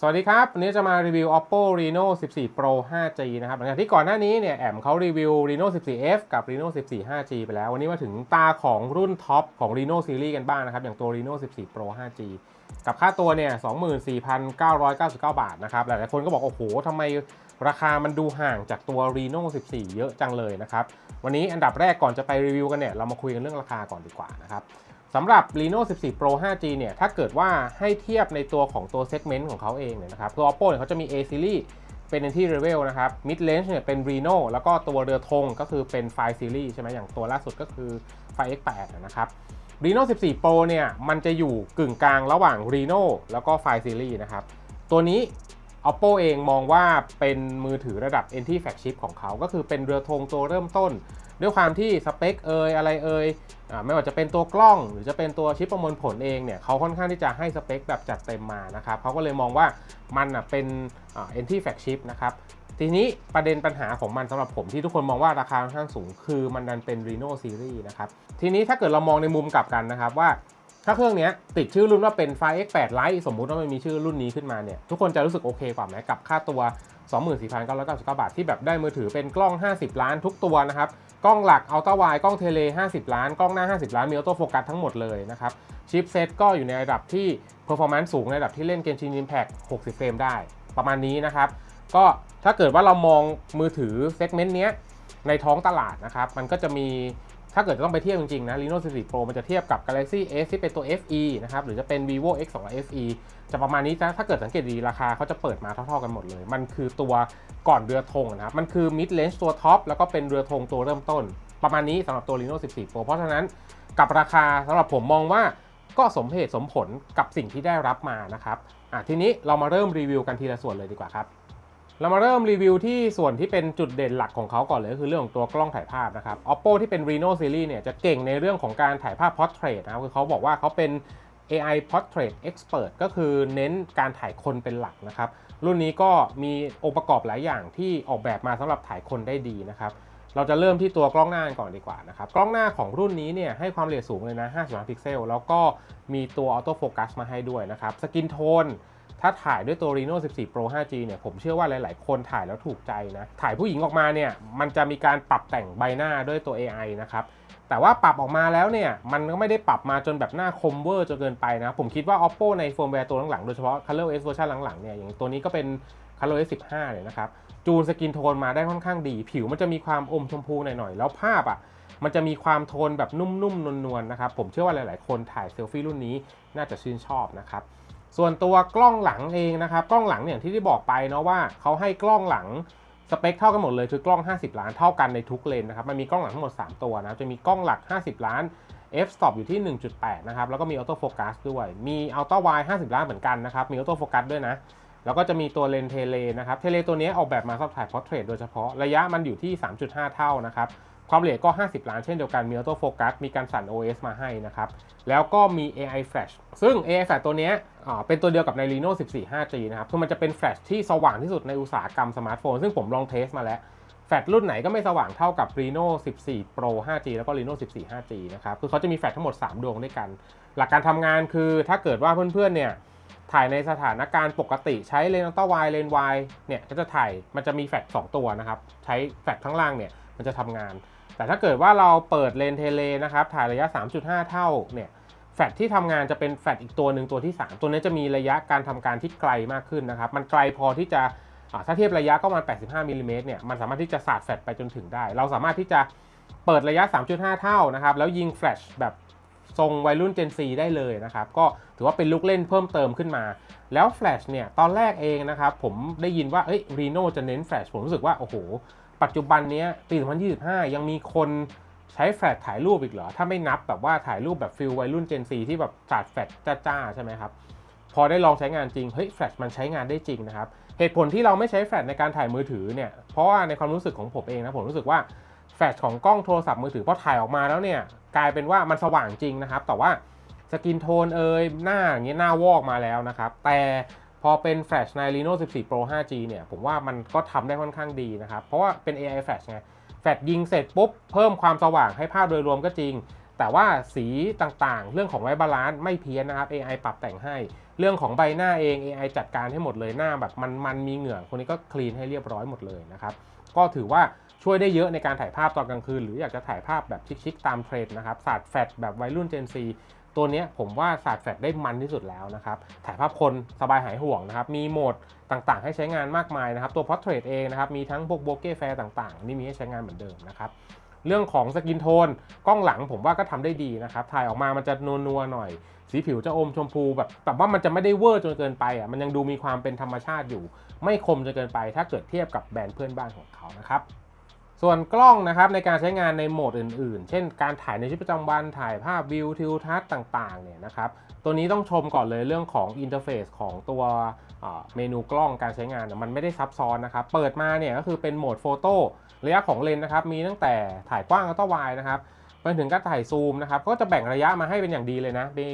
สวัสดีครับ วันนี้จะมารีวิว Oppo Reno 14 Pro 5G นะครับหลังจากที่ก่อนหน้านี้เนี่ยแอมเขารีวิว Reno 14F กับ Reno 14 5G ไปแล้ว วันนี้มาถึงตาของรุ่นท็อปของ Reno Series กันบ้างนะครับ อย่างตัว Reno 14 Pro 5G กับค่าตัวเนี่ย 24,999 บาทนะครับ หลายๆคนก็บอก โอ้โหทำไมราคามันดูห่างจากตัว Reno 14 เยอะจังเลยนะครับ วันนี้อันดับแรกก่อนจะไปรีวิวกันเนี่ย เรามาคุยกันเรื่องราคาก่อนดีกว่านะครับ สำหรับ Reno 14 Pro 5G เนี่ย ถ้าเกิดว่าให้เทียบในตัวของตัว segment ของเขาเองเนี่ยนะครับ ตัว Oppo เนี่ยเขาจะมี A series เป็น entry level นะครับ mid range เนี่ยเป็น Reno แล้วก็ตัวเรือธงก็คือเป็น5 series ใช่ไหมอย่างตัวล่าสุดก็คือ5 X8 นะครับ Reno 14 Pro เนี่ย มันจะอยู่กึ่งกลางระหว่าง Reno แล้วก็5 series นะครับ ตัวนี้ Oppo เองมองว่าเป็นมือถือระดับ entry flagship ของเขา ก็คือเป็นเรือธงตัวเริ่มต้น ด้วยความที่สเปคเอยอะไรเอยอไม่ว่าจะเป็นตัวกล้องหรือจะเป็นตัวชิปประมวลผลเองเนี่ยเขาค่อนข้างที่จะให้สเปคแบบจัดเต็มมานะครับเขาก็เลยมองว่ามันเป็นอ่า entry flagship นะครับทีนี้ประเด็นปัญหาของมันสำหรับผมที่ทุกคนมองว่าราคาค่อนข้างสูง คือมันดันเป็น Reno Series นะครับทีนี้ถ้าเกิดเรามองในมุมกลับกันนะครับว่าถ้าเครื่องนี้ติดชื่อรุ่นว่าเป็น5 X8 Lite สมมุติว่ามันมีชื่อรุ่นนี้ขึ้นมาเนี่ยทุกคนจะรู้สึกโอเคกว่าไหมกับค่าตัว 24,999 บาทที่แบบได้มือถือเป็นกล้อง 50 ล้านทุกตัวนะครับ กล้องหลักอัลตร้าไวกล้องเทเล 50 ล้าน กล้องหน้า 50 ล้าน มีออโต้โฟกัสทั้งหมดเลยนะครับ ชิปเซตก็อยู่ในระดับที่เพอร์ฟอร์แมนซ์สูงในระดับที่เล่นเกมชินอิมแพค60 เฟรมได้ ประมาณนี้นะครับ ก็ถ้าเกิดว่าเรามองมือถือเซกเมนต์เนี้ยในท้องตลาดนะครับ มันก็จะมี ถ้าเกิดจะต้องไปเทียบจริงๆนะ Reno 14 Pro มันจะเทียบกับ Galaxy S ที่เป็นตัว FE นะครับ หรือจะเป็น Vivo X 2 FE จะประมาณนี้นะถ้าเกิดสังเกตดีราคาเขาจะเปิดมาเท่าๆกันหมดเลย มันคือตัวก่อนเรือธงนะครับ มันคือ mid range ตัวท็อปแล้วก็เป็นเรือธงตัวเริ่มต้น ประมาณนี้สำหรับตัว Reno 14 Pro เพราะฉะนั้นกับราคาสำหรับผมมองว่าก็สมเหตุสมผลกับสิ่งที่ได้รับมานะครับอะทีนี้เรามาเริ่มรีวิวกันทีละส่วนเลยดีกว่าครับ เรามาเริ่มรีวิวที่ส่วนที่เป็นจุดเด่นหลักของเขาก่อนเลยก็คือเรื่องของตัวกล้องถ่ายภาพนะครับ Oppo ที่เป็น Reno Series เนี่ยจะเก่งในเรื่องของการถ่ายภาพ Portrait นะครับคือเขาบอกว่าเขาเป็น AI Portrait Expert ก็คือเน้นการถ่ายคนเป็นหลักนะครับ รุ่นนี้ก็มีองค์ประกอบหลายอย่างที่ออกแบบมาสำหรับถ่ายคนได้ดีนะครับ เราจะเริ่มที่ตัวกล้องหน้าก่อนดีกว่านะครับ กล้องหน้าของรุ่นนี้เนี่ยให้ความละเอียดสูงเลยนะ55พิกเซล แล้วก็มีตัวออโต้โฟกัสมาให้ด้วยนะครับ สกินโทน ถ้าถ่ายด้วยตัว Reno 14 Pro 5G เนี่ยผมเชื่อว่าหลาย ๆ คนถ่ายแล้วถูกใจนะ ถ่ายผู้หญิงออกมาเนี่ยมันจะมีการปรับแต่งใบหน้าด้วยตัว AI นะครับ แต่ว่าปรับออกมาแล้วเนี่ยมันก็ไม่ได้ปรับมาจนแบบหน้าคมเวอร์จนเกินไปนะ ผมคิดว่า Oppo ในเฟิร์มแวร์ตัวหลัง ๆ โดยเฉพาะ ColorOS เวอร์ชันหลัง ๆ เนี่ยอย่างตัวนี้ก็เป็น ColorOS 15 เลยนะครับ จูนสกินโทนมาได้ค่อนข้างดี ผิวมันจะมีความอมชมพูหน่อย ๆ แล้วภาพอะมันจะมีความโทนแบบนุ่มๆนวลๆนะครับ ผมเชื่อว่าหลายๆ คนถ่ายเซลฟี่รุ่นนี้น่าจะชื่นชอบนะครับ ส่วนตัวกล้องหลังเองนะครับ กล้องหลังเนี่ยที่ได้บอกไปเนาะว่าเขาให้กล้องหลังสเปคเท่ากันหมดเลยคือกล้อง 50 ล้านเท่ากันในทุกเลนนะครับ มันมีกล้องหลังทั้งหมด 3 ตัวนะจะมีกล้องหลัก 50 ล้าน f stop อยู่ที่ 1.8 นะครับ แล้วก็มีออโต้โฟกัสด้วย มีอัลต้าไว50 ล้านเหมือนกันนะครับ มีออโต้โฟกัสด้วยนะ แล้วก็จะมีตัวเลนเทเลนะครับ เทเลตัวนี้ออกแบบมาสำหรับถ่ายพอร์เทรตโดยเฉพาะ ระยะมันอยู่ที่ 3.5 เท่านะครับ ความละเอียดก็ 50 ล้านเช่นเดียวกัน มีออโต้โฟกัส มีการสั่น OS มาให้นะครับ แล้วก็มี AI Flash ซึ่ง AI Flash ตัวนี้เป็นตัวเดียวกับใน Reno 14 5G นะครับ คือมันจะเป็นแฟลชที่สว่างที่สุดในอุตสาหกรรมสมาร์ทโฟน ซึ่งผมลองเทสมาแล้ว แฟลชรุ่นไหนก็ไม่สว่างเท่ากับ Reno 14 Pro 5G แล้วก็ Reno 14 5G นะครับ คือเขาจะมีแฟลชทั้งหมด 3 ดวงด้วยกัน หลักการทำงานคือถ้าเกิดว่าเพื่อนๆ เนี่ยถ่ายในสถานการณ์ปกติใช้เลนส์อัลตร้าไวเลนส์ไวเนี่ยก็จะถ่ายมันจะมีแฟลช2ตัวนะครับ ใช้แฟลชข้างล่างเนี่ยมันจะทำงาน แต่ถ้าเกิดว่าเราเปิดเลนเทเลนะครับถ่ายระยะ 3.5 เท่าเนี่ยแฟลชที่ทำงานจะเป็นแฟลชอีกตัวหนึ่งตัวที่ 3 ตัวนี้จะมีระยะการทำการที่ไกลมากขึ้นนะครับ มันไกลพอที่จะถ้าเทียบระยะก็ประมาณ 85มิลลิเมตรเนี่ยมันสามารถที่จะสาดแฟลชไปจนถึงได้ เราสามารถที่จะเปิดระยะ 3.5 เท่านะครับ แล้วยิงแฟลชแบบทรงวัยรุ่น Gen Z ได้เลยนะครับ ก็ถือว่าเป็นลูกเล่นเพิ่มเติมขึ้นมา แล้ว Flash เนี่ยตอนแรกเองนะครับ ผมได้ยินว่าเอ้ย Reno จะเน้น Flash ผมรู้สึกว่าโอ้โห ปัจจุบันนี้ปี 2025 ยังมีคนใช้แฟลชถ่ายรูปอีกเหรอ ถ้าไม่นับแบบว่าถ่ายรูปแบบฟิลวัยรุ่น Gen Z ที่แบบสาดแฟลชจ้าๆ ใช่ไหมครับ พอได้ลองใช้งานจริง เฮ้ยแฟลชมันใช้งานได้จริงนะครับ เหตุผลที่เราไม่ใช้แฟลชในการถ่ายมือถือเนี่ย เพราะว่าในความรู้สึกของผมเองนะ ผมรู้สึกว่าแฟลชของกล้องโทรศัพท์มือถือพอถ่ายออกมาแล้วเนี่ยกลายเป็นว่ามันสว่างจริงนะครับ แต่ว่าสกินโทนเอยหน้าอย่างเงี้ยหน้าวอกมาแล้วนะครับ แต่ พอเป็นแฟลชใน Reno 14 Pro 5G เนี่ย ผมว่ามันก็ทำได้ค่อนข้างดีนะครับ เพราะว่าเป็น AI Flash ไง แฟลชยิงเสร็จปุ๊บ เพิ่มความสว่างให้ภาพโดยรวมก็จริง แต่ว่าสีต่างๆ เรื่องของไวบาลานซ์ไม่เพี้ยนนะครับ AI ปรับแต่งให้ เรื่องของใบหน้าเอง AI จัดการให้หมดเลยหน้าแบบมันมันมีเหงื่อคนนี้ก็คลีนให้เรียบร้อยหมดเลยนะครับ ก็ถือว่าช่วยได้เยอะในการถ่ายภาพตอนกลางคืน หรืออยากจะถ่ายภาพแบบชิคๆตามเทรนด์นะครับสาดแฟลชแบบวัยรุ่น Gen Z ตัวนี้ผมว่าสาดแฟลชได้มันที่สุดแล้วนะครับ ถ่ายภาพคนสบายหายห่วงนะครับ มีโหมดต่างๆ ให้ใช้งานมากมายนะครับ ตัว Portrait เองนะครับ มีทั้งพวกโบเก้แฟร์ต่างๆ นี่มีให้ใช้งานเหมือนเดิมนะครับเรื่องของสกินโทนกล้องหลังผมว่าก็ทำได้ดีนะครับ ถ่ายออกมามันจะนัวๆหน่อย สีผิวจะอมชมพูแบบแต่ว่ามันจะไม่ได้เวอร์จนเกินไปอะมันยังดูมีความเป็นธรรมชาติอยู่ ไม่คมจนเกินไป ถ้าเกิดเทียบกับแบรนด์เพื่อนบ้านของเขานะครับ ส่วนกล้องนะครับในการใช้งานในโหมดอื่นๆ เช่นการถ่ายในชีวิตประจำวันถ่ายภาพวิวทิวทัศน์ต่างๆเนี่ยนะครับตัวนี้ต้องชมก่อนเลยเรื่องของอินเทอร์เฟซของตัวเมนูกล้องการใช้งานมันไม่ได้ซับซ้อนนะครับเปิดมาเนี่ยก็คือเป็นโหมดโฟโต้ระยะของเลนส์นะครับมีตั้งแต่ถ่ายกว้างอัลตร้าไวนะครับไปถึงการถ่ายซูมนะครับก็จะแบ่งระยะมาให้เป็นอย่างดีเลยนะมี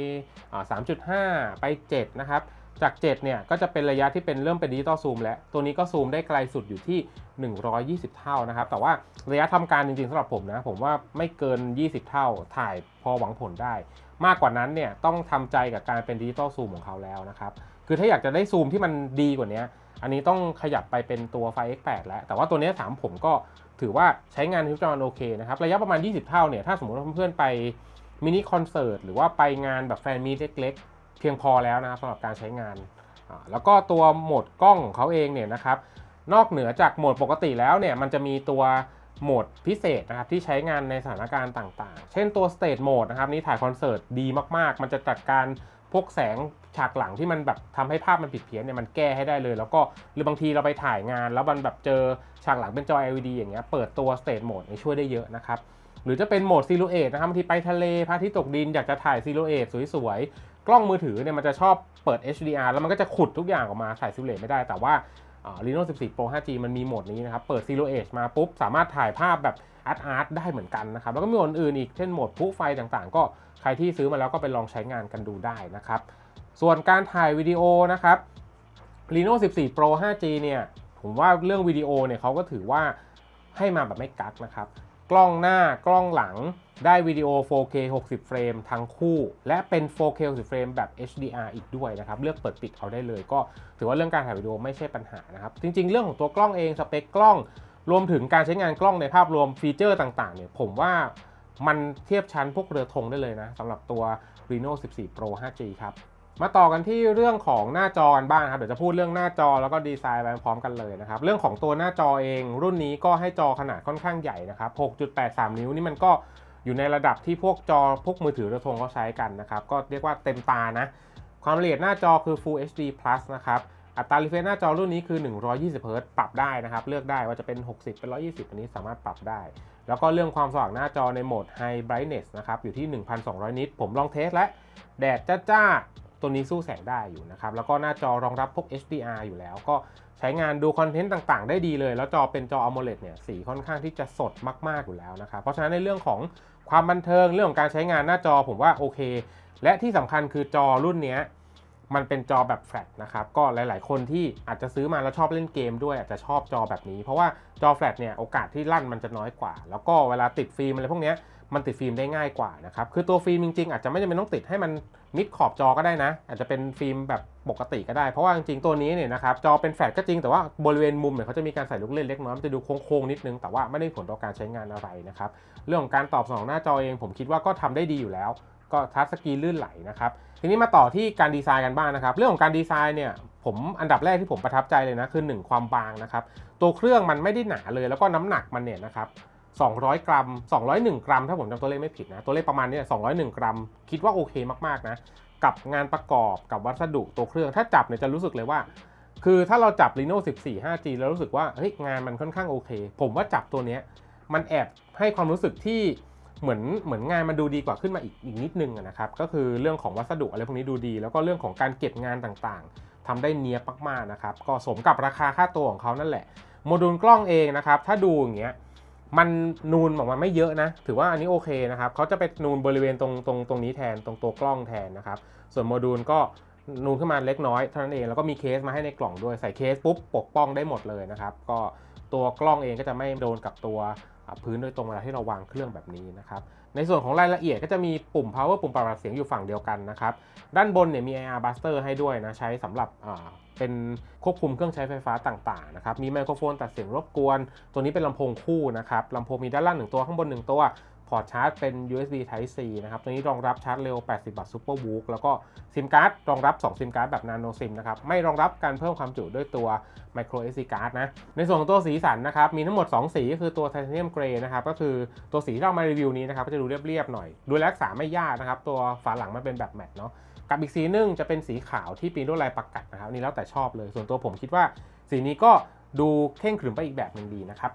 อ่า3.5 ไป 7 นะครับ จาก 7 เนี่ย ก็จะเป็นระยะที่เป็นเริ่มเป็นดิจิตอลซูมแล้ว ตัวนี้ก็ซูมได้ไกลสุดอยู่ที่ 120 เท่านะครับ แต่ว่าระยะทำการจริงๆสำหรับผมนะ ผมว่าไม่เกิน 20 เท่าถ่ายพอหวังผลได้ มากกว่านั้นเนี่ย ต้องทำใจกับการเป็นดิจิตอลซูมของเขาแล้วนะครับ คือถ้าอยากจะได้ซูมที่มันดีกว่านี้ อันนี้ต้องขยับไปเป็นตัวไฟ X8 แล้ว แต่ว่าตัวนี้ถามผมก็ถือว่าใช้งานทุกจอโอเคนะครับ ระยะประมาณ 20 เท่าเนี่ย ถ้าสมมติว่าเพื่อนๆไปมินิคอนเสิร์ตหรือว่าไปงานแบบแฟนมีตเล็กๆ เพียงพอแล้วนะครับสำหรับการใช้งาน แล้วก็ตัวโหมดกล้องของเขาเองเนี่ยนะครับนอกเหนือจากโหมดปกติแล้วเนี่ยมันจะมีตัวโหมดพิเศษนะครับที่ใช้งานในสถานการณ์ต่างๆ เช่นตัว Stage Mode นะครับนี่ถ่ายคอนเสิร์ตดีมากๆ มันจะจัดการพวกแสงฉากหลังที่มันแบบทำให้ภาพมันผิดเพี้ยนเนี่ยมันแก้ให้ได้เลย แล้วก็หรือบางทีเราไปถ่ายงาน แล้วมันแบบเจอฉากหลังเป็นจอ LED อย่างเงี้ยเปิดตัว Stage Mode ช่วยได้เยอะนะครับหรือจะเป็นโหมดซิลูเอตนะครับบางทีไปทะเลพระอาทิตย์ตกดินอยากจะถ่ายซิลูเอตสวยๆ กล้องมือถือเนี่ยมันจะชอบเปิด HDR แล้วมันก็จะขุดทุกอย่างออกมาถ่ายซิลเอตไม่ได้ แต่ว่ารีโน่14 Pro 5G มันมีโหมดนี้นะครับ เปิด Zero Edge มาปุ๊บ สามารถถ่ายภาพแบบอาร์ตอาร์ตได้เหมือนกันนะครับ แล้วก็มีโหมดอื่นอีก เช่นโหมดพลุไฟต่างๆ ก็ใครที่ซื้อมาแล้วก็ไปลองใช้งานกันดูได้นะครับ ส่วนการถ่ายวิดีโอนะครับ Reno 14 Pro 5G เนี่ย ผมว่าเรื่องวิดีโอเนี่ยเขาก็ถือว่าให้มาแบบไม่กักนะครับ กล้องหน้ากล้องหลังได้วิดีโอ 4K 60 เฟรมทั้งคู่ และเป็น 4K 60 เฟรมแบบ HDR อีกด้วยนะครับ เลือกเปิดปิดเอาได้เลย ก็ถือว่าเรื่องการถ่ายวิดีโอไม่ใช่ปัญหานะครับ จริง ๆ เรื่องของตัวกล้องเองสเปคกล้อง รวมถึงการใช้งานกล้องในภาพรวมฟีเจอร์ต่างๆเนี่ยผมว่ามันเทียบชั้นพวกเรือธงได้เลยนะสำหรับตัว Reno 14 Pro 5G ครับ มาต่อกันที่เรื่องของหน้าจอกันบ้างครับเดี๋ยวจะพูดเรื่องหน้าจอแล้วก็ดีไซน์ไปพร้อมกันเลยนะครับเรื่องของตัวหน้าจอเอง รุ่นนี้ก็ให้จอขนาดค่อนข้างใหญ่นะครับ 6.83 นิ้วนี่มันก็อยู่ในระดับที่พวกจอพวกมือถือระทงเขาใช้กันนะครับ ก็เรียกว่าเต็มตานะ ความละเอียดหน้าจอคือ Full HD Plus นะครับอัตรา refresh หน้าจอรุ่นนี้คือ 120 Hz ปรับได้นะครับ เลือกได้ว่าจะเป็น 60 เป็น 120 อันนี้สามารถปรับได้ แล้วก็เรื่องความสว่างหน้าจอในโหมด High Brightness นะครับ อยู่ที่ 1,200 นิต ผมลองเทสแล้วแดดจ้า ตัวนี้สู้แสงได้อยู่นะครับ แล้วก็หน้าจอรองรับพวก HDR อยู่แล้ว ก็ใช้งานดูคอนเทนต์ต่างๆ ได้ดีเลย แล้วจอเป็นจอ AMOLED เนี่ยสีค่อนข้างที่จะสดมากๆอยู่แล้วนะครับ เพราะฉะนั้นในเรื่องของความบันเทิงเรื่องของการใช้งานหน้าจอผมว่าโอเค และที่สำคัญคือจอรุ่นนี้มันเป็นจอแบบแฟลตนะครับ ก็หลาย ๆ คนที่อาจจะซื้อมาแล้วชอบเล่นเกมด้วยอาจจะชอบจอแบบนี้ เพราะว่าจอแฟลตเนี่ยโอกาสที่ลั่นมันจะน้อยกว่า แล้วก็เวลาติดฟิล์มอะไรพวกนี้มันติดฟิล์มได้ง่ายกว่านะครับ คือตัวฟิล์มจริง ๆ อาจจะไม่จำเป็นต้องติดให้มัน มิดขอบจอก็ได้นะ อาจจะเป็นฟิล์มแบบปกติก็ได้ เพราะว่าจริงๆตัวนี้เนี่ยนะครับจอเป็นแฟลตก็จริงแต่ว่าบริเวณมุมเนี่ยเขาจะมีการใส่ลูกเล่นเล็กน้อยมันจะดูโค้งๆนิดนึงแต่ว่าไม่ได้ผลต่อการใช้งานอะไรนะครับเรื่องของการตอบสนองหน้าจอเองผมคิดว่าก็ทำได้ดีอยู่แล้ว ก็ทัชสกรีนลื่นไหลนะครับทีนี้มาต่อที่การดีไซน์กันบ้างนะครับ เรื่องของการดีไซน์เนี่ยผมอันดับแรกที่ผมประทับใจเลยนะคือ 1 ความบางนะครับตัวเครื่องมันไม่ได้หนาเลยแล้วก็น้ำหนักมันเนี่ยนะครับ 200 กรัม 201 กรัม ถ้าผมจำตัวเลขไม่ผิดนะ ตัวเลขประมาณนี้201 กรัม คิดว่าโอเคมากๆนะ กับงานประกอบกับวัสดุตัวเครื่อง ถ้าจับเนี่ยจะรู้สึกเลยว่า คือถ้าเราจับ Reno 14 5G แล้วรู้สึกว่าเฮ้ยงานมันค่อนข้างโอเค ผมว่าจับตัวเนี้ยมันแอบให้ความรู้สึกที่เหมือนเหมือนงานมันดูดีกว่าขึ้นมาอีกอีกนิดนึงนะครับ ก็คือเรื่องของวัสดุอะไรพวกนี้ดูดี แล้วก็เรื่องของการเก็บงานต่างๆทำได้เนียบมากๆนะครับ ก็สมกับราคาค่าตัวของเขานั่นแหละ โมดูลกล้องเองนะครับ ถ้าดูอย่างเงี้ย มันนูนออกมาไม่เยอะนะ ถือว่าอันนี้โอเคนะครับเขาจะไปนูนบริเวณตรงตรงตรงนี้แทนตรงตัวกล้องแทนนะครับ ส่วนโมดูลก็นูนขึ้นมาเล็กน้อยเท่านั้นเองแล้วก็มีเคสมาให้ในกล่องด้วยใส่เคสปุ๊บปกป้องได้หมดเลยนะครับ ก็ตัวกล้องเองก็จะไม่โดนกับตัว พื้นโดยตรงเวลาที่เราวางเครื่องแบบนี้นะครับ ในส่วนของรายละเอียดก็จะมีปุ่ม power ปุ่มปรับระดับเสียงอยู่ฝั่งเดียวกันนะครับ ด้านบนเนี่ยมี AR Buster ให้ด้วยนะ ใช้สำหรับเป็นควบคุมเครื่องใช้ไฟฟ้าต่างๆนะครับ มีไมโครโฟนตัดเสียงรบกวน ตัวนี้เป็นลำโพงคู่นะครับลำโพงมีด้านล่างหนึ่งตัวข้างบนหนึ่งตัว พอร์ตชาร์จเป็น USB Type C นะครับ ตัวนี้รองรับชาร์จเร็ว 80 วัตต์ Super w o o แล้วก็ซิมการ์ดรองรับ 2 ซิมการ์ดแบบ Nano SIM นะครับ ไม่รองรับการเพิ่มความจุด้วยตัว Micro SD card นะ ในส่วนของตัวสีสันนะครับ มีทั้งหมด 2 สีก็คือตัว Titanium Grey นะครับ ก็คือตัวสีที่เรามารีวิวนี้นะครับ ก็จะดูเรียบ ๆ หน่อย ดูแลรักษาไม่ยากนะครับ ตัวฝาหลังมันเป็นแบบแมตต์เนาะ กับอีกสีหนึงจะเป็นสีขาวที่ปีนด้วยลายประกัดนะครับ นี่แล้วแต่ชอบเลย ส่วนตัวผมคิดว่าสีนี้ก็ดูเข่งขรึมไปอีกแบบหนึ่งดีนะครับ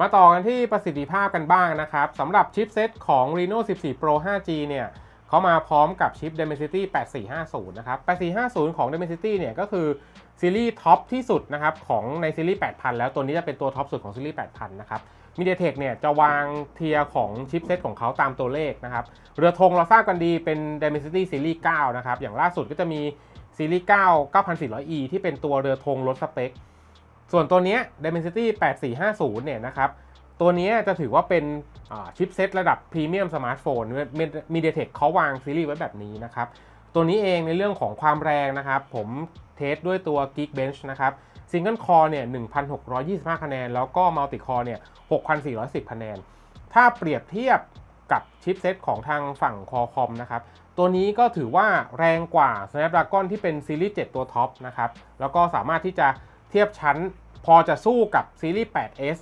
มาต่อกันที่ประสิทธิภาพกันบ้างนะครับสำหรับชิปเซตของ Reno 14 Pro 5G เนี่ยเขามาพร้อมกับชิป Dimensity 8450 นะครับ 8450 ของ Dimensity เนี่ยก็คือซีรีส์ท็อปที่สุดนะครับของในซีรีส์ 8000 แล้วตัวนี้จะเป็นตัวท็อปสุดของซีรีส์ 8000 นะครับ MediaTek เนี่ยจะวางเทียร์ของชิปเซตของเขาตามตัวเลขนะครับ เรือธงเราทราบกันดีเป็น Dimensity Series 9นะครับ อย่างล่าสุดก็จะมีซีรีส์ 9 9400E ที่เป็นตัวเรือธงลดสเปค ส่วนตัวเนี้ Dimensity 8450 เนี่ยนะครับ ตัวนี้จะถือว่าเป็นชิปเซตระดับพรีเมียมสมาร์ทโฟน MediaTek เขาวางซีรีส์ไว้แบบนี้นะครับ ตัวนี้เองในเรื่องของความแรงนะครับ ผมเทสด้วยตัว Geekbench นะครับ Single Core เนี่ย1,625 คะแนน แล้วก็ Multi Core เนี่ย6,410 คะแนน ถ้าเปรียบเทียบกับชิปเซตของทางฝั่ง Qualcomm นะครับ ตัวนี้ก็ถือว่าแรงกว่า Snapdragon ที่เป็นซีรีส์ 7 ตัวท็อปนะครับ แล้วก็สามารถที่จะเทียบชั้น พอจะสู้กับซีรีส์ 8S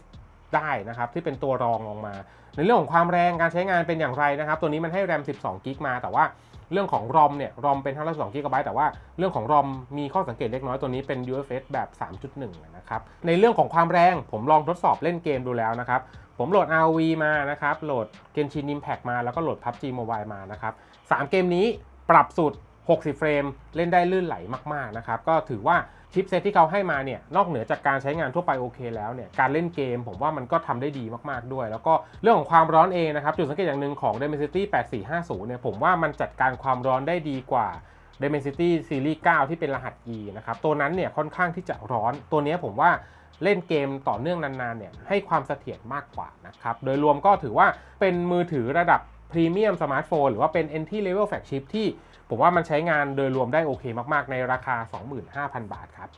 ได้นะครับ ที่เป็นตัวรองลงมา ในเรื่องของความแรงการใช้งานเป็นอย่างไรนะครับ ตัวนี้มันให้แรม 12 กิกมาแต่ว่าเรื่องของ ROM เนี่ย ROM เป็น512 g b แต่ว่าเรื่องของ ROM มีข้อสังเกตเล็กน้อยตัวนี้เป็น UFS แบบ 3.1 นะครับ ในเรื่องของความแรงผมลองทดสอบเล่นเกมดูแล้วนะครับ ผมโหลด ROV มานะครับ โหลด Genshin Impact มาแล้วก็โหลด PUBG Mobile มานะครับ 3 เกมนี้ปรับสุด 60 เฟรมเล่นได้ลื่นไหลมากๆนะครับก็ถือว่าชิปเซตที่เขาให้มาเนี่ยนอกเหนือจากการใช้งานทั่วไปโอเคแล้วเนี่ยการเล่นเกมผมว่ามันก็ทำได้ดีมากๆด้วย แล้วก็เรื่องของความร้อนเองนะครับจุดสังเกตอย่างหนึ่งของ Dimensity 8450เนี่ยผมว่ามันจัดการความร้อนได้ดีกว่า Dimensity Series 9 ที่เป็นรหัส E นะครับตัวนั้นเนี่ยค่อนข้างที่จะร้อนตัวนี้ผมว่าเล่นเกมต่อเนื่องนานๆเนี่ยให้ความเสถียรมากกว่านะครับโดยรวมก็ถือว่าเป็นมือถือระดับพรีเมียมสมาร์ทโฟนหรือว่าเป็น entry level flagship ที่ ผมว่ามันใช้งานโดยรวมได้โอเคมากๆ ในราคา 25,000 บาทครับ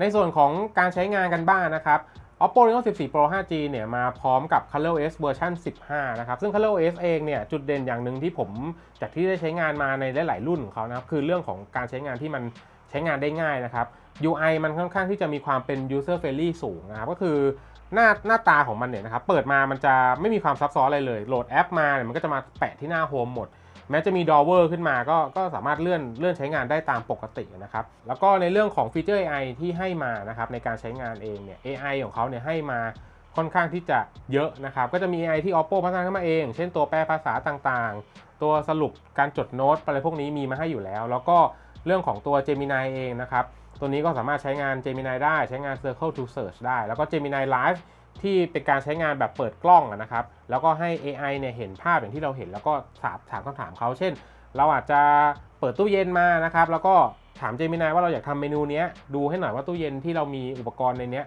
ในส่วนของการใช้งานกันบ้างนะครับ Oppo Reno 14 Pro 5G เนี่ยมาพร้อมกับ ColorOS เวอร์ชัน15 นะครับ ซึ่ง ColorOS เองเนี่ยจุดเด่นอย่างหนึ่งที่ผมจากที่ได้ใช้งานมาในหลาย ๆ รุ่นของเขานะครับ คือเรื่องของการใช้งานที่มันใช้งานได้ง่ายนะครับ UI มันค่อนข้างที่จะมีความเป็น user friendly สูงนะครับ ก็คือหน้าหน้าตาของมันเนี่ยนะครับ เปิดมามันจะไม่มีความซับซ้อนอะไรเลย โหลดแอปมาเนี่ยมันก็จะมาแปะที่หน้าโฮมหมด แม้จะมีดอเวอร์ขึ้นมาก็ก็สามารถเลื่อนเลื่อนใช้งานได้ตามปกตินะครับแล้วก็ในเรื่องของฟีเจอร์ AI ที่ให้มานะครับในการใช้งานเองเนี่ย AI ของเขาเนี่ยให้มาค่อนข้างที่จะเยอะนะครับก็จะมี AI ที่ Oppo พัฒนาขึ้นมาเอง เช่นตัวแปลภาษาต่างๆ ตัวสรุปการจดโน้ตอะไรพวกนี้มีมาให้อยู่แล้ว แล้วก็เรื่องของตัว Gemini เองนะครับตัวนี้ก็สามารถใช้งาน Gemini ได้ใช้งาน Circle to Search ได้ แล้วก็ Gemini Live ที่เป็นการใช้งานแบบเปิดกล้องนะครับ แล้วก็ให้ AI เนี่ยเห็นภาพอย่างที่เราเห็น แล้วก็ถามถามคำถามเขา เช่น เราอาจจะเปิดตู้เย็นมานะครับ แล้วก็ถาม Gemini ว่าเราอยากทำเมนูนี้ดูให้หน่อยว่าตู้เย็นที่เรามีอุปกรณ์ในนี้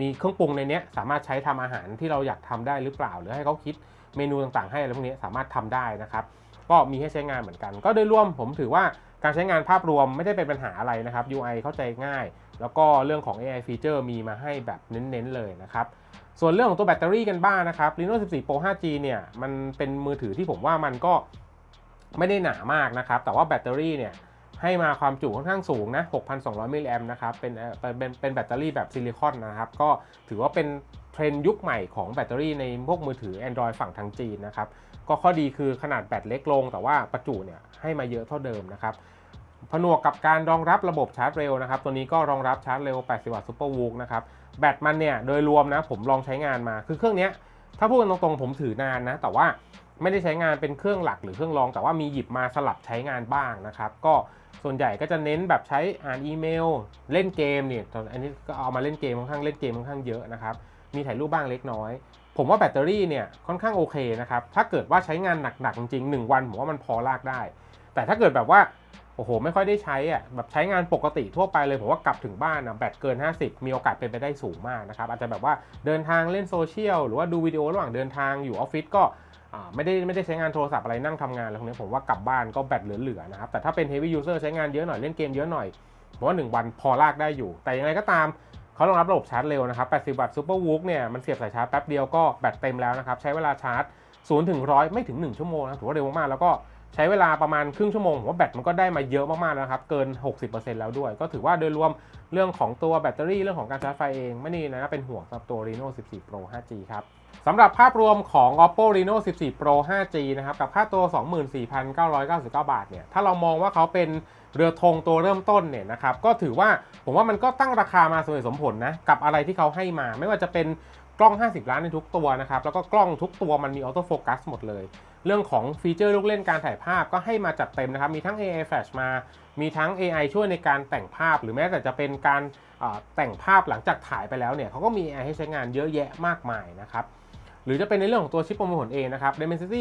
มีเครื่องปรุงในนี้สามารถใช้ทำอาหารที่เราอยากทำได้หรือเปล่า หรือให้เขาคิดเมนูต่างๆ ให้อะไรพวกนี้สามารถทำได้นะครับ ก็มีให้ใช้งานเหมือนกัน ก็โดยรวมผมถือว่าการใช้งานภาพรวมไม่ได้เป็นปัญหาอะไรนะครับ UI เข้าใจง่าย แล้วก็เรื่องของ AI ฟีเจอร์มีมาให้แบบเน้นๆเลยนะครับ ส่วนเรื่องของตัวแบตเตอรี่กันบ้างนะครับ Reno 14 Pro 5G เนี่ย มันเป็นมือถือที่ผมว่ามันก็ไม่ได้หนามากนะครับ แต่ว่าแบตเตอรี่เนี่ยให้มาความจุค่อนข้างสูงนะ 6,200 มิลลิแอมนะครับ เป็นเป็นเป็นแบตเตอรี่แบบซิลิคอนนะครับ ก็ถือว่าเป็นเทรนยุคใหม่ของแบตเตอรี่ในพวกมือถือ Android ฝั่งทางจีนนะครับ ก็ข้อดีคือขนาดแบตเล็กลง แต่ว่าประจุเนี่ยให้มาเยอะเท่าเดิมนะครับ ผนวกกับการรองรับระบบชาร์จเร็วนะครับ ตัวนี้ก็รองรับชาร์จเร็ว 80 วัตต์ซูเปอร์วูกนะครับ แบตมันเนี่ยโดยรวมนะผมลองใช้งานมา คือเครื่องนี้ถ้าพูดกันตรงๆผมถือนานนะ แต่ว่าไม่ได้ใช้งานเป็นเครื่องหลักหรือเครื่องรอง แต่ว่ามีหยิบมาสลับใช้งานบ้างนะครับ ก็ส่วนใหญ่ก็จะเน้นแบบใช้อ่านอีเมล เล่นเกมเนี่ยตอนอันนี้ก็เอามาเล่นเกมค่อนข้างเล่นเกมค่อนข้างเยอะนะครับ มีถ่ายรูปบ้างเล็กน้อย ผมว่าแบตเตอรี่เนี่ยค่อนข้างโอเคนะครับ ถ้าเกิดว่าใช้งานหนักๆจริงๆ1วันผมว่ามันพอลากได้ แต่ถ้าเกิดแบบว่า โอ้โห ไม่ค่อยได้ใช้อะแบบใช้งานปกติทั่วไปเลยผมว่ากลับถึงบ้านนะแบตเกิน 50 มีโอกาสเป็นไปได้สูงมากนะครับ อาจจะแบบว่าเดินทางเล่นโซเชียลหรือว่าดูวิดีโอระหว่างเดินทางอยู่ออฟฟิศก็ไม่ได้ไม่ได้ใช้งานโทรศัพท์อะไรนั่งทำงานอะไรพวกนี้ผมว่ากลับบ้านก็แบตเหลือๆนะครับ แต่ถ้าเป็น heavy user ใช้งานเยอะหน่อยเล่นเกมเยอะหน่อยผมว่า 1 วันพอลากได้อยู่ แต่อย่างไรก็ตามเขารองรับระบบชาร์จเร็วนะครับ 80 วัตต์ Super w o o เนี่ยมันเสียบสายชาร์จแป๊บเดียวก็แบตเต็มแล้วนะครับใช้เวลาชาร์จ0ถึง100 ไม่ถึง 1 ชั่วโมงนะถือว่าเร็วมากแล้วก็ ใช้เวลาประมาณครึ่งชั่วโมงผมว่าแบตมันก็ได้มาเยอะมากๆแล้วนะครับเกิน 60%แล้วด้วย ก็ถือว่าโดยรวมเรื่องของตัวแบตเตอรี่เรื่องของการชาร์จไฟเองไม่นี่นะเป็นห่วงสำหรับตัว Reno 14 Pro 5G ครับสำหรับภาพรวมของ Oppo Reno 14 Pro 5G นะครับกับค่าตัว 24,999 บาทเนี่ยถ้าเรามองว่าเขาเป็นเรือธงตัวเริ่มต้นเนี่ยนะครับก็ถือว่าผมว่ามันก็ตั้งราคามาสมเหตุสมผลนะกับอะไรที่เขาให้มา ไม่ว่าจะเป็น ล้อง 50 ล้านในทุกตัวนะครับ แล้วก็กล้องทุกตัวมันมีออโต้โฟกัสหมดเลย เรื่องของฟีเจอร์ลูกเล่นการถ่ายภาพก็ให้มาจัดเต็มนะครับ มีทั้ง AI Flash มา มีทั้ง AI ช่วยในการแต่งภาพ หรือแม้แต่จะเป็นการแต่งภาพหลังจากถ่ายไปแล้วเนี่ยเขาก็มี AI ให้ใช้งานเยอะแยะมากมายนะครับ หรือจะเป็นในเรื่องของตัวชิปปรโมทเองนะครับ Dimensity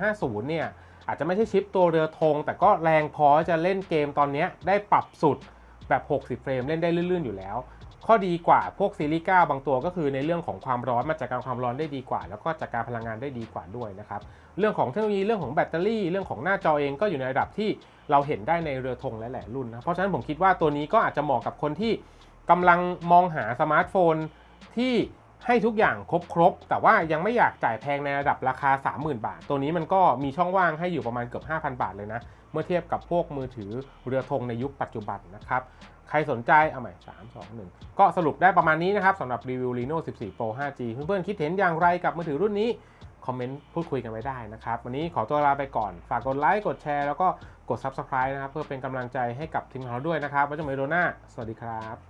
8450 เนี่ยอาจจะไม่ใช่ชิปตัวเรือธงแต่ก็แรงพอจะเล่นเกมตอนนี้ได้ปรับสุดแบบ 60 เฟรมเล่นได้ลื่นๆอยู่แล้ว ข้อดีกว่าพวกซีรีส์9บางตัวก็คือในเรื่องของความร้อนมาจากการความร้อนได้ดีกว่า แล้วก็จากการพลังงานได้ดีกว่าด้วยนะครับเรื่องของเทคโนโลยีเรื่องของแบตเตอรี่เรื่องของหน้าจอเองก็อยู่ในระดับที่เราเห็นได้ในเรือธงหลายๆรุ่นนะเพราะฉะนั้นผมคิดว่าตัวนี้ก็อาจจะเหมาะกับคนที่กำลังมองหาสมาร์ทโฟนที่ให้ทุกอย่างครบครบแต่ว่ายังไม่อยากจ่ายแพงในระดับราคา 30,000 บาท ตัวนี้มันก็มีช่องว่างให้อยู่ประมาณเกือบ 5,000 บาทเลยนะ เมื่อเทียบกับพวกมือถือเรือธงในยุคปัจจุบันนะครับ ใครสนใจเอาใหม่ 3 2 1 ก็สรุปได้ประมาณนี้นะครับสำหรับรีวิว Reno 14 Pro 5G เพื่อนๆ คิดเห็นอย่างไรกับมือถือรุ่นนี้ คอมเมนต์พูดคุยกันไว้ได้นะครับ วันนี้ขอตัวลาไปก่อน ฝากกดไลค์กดแชร์แล้วก็กด Subscribe นะครับ เพื่อเป็นกำลังใจให้กับทีมของเราด้วยนะครับไว้เจอกันใหม่โดน้าสวัสดีครับ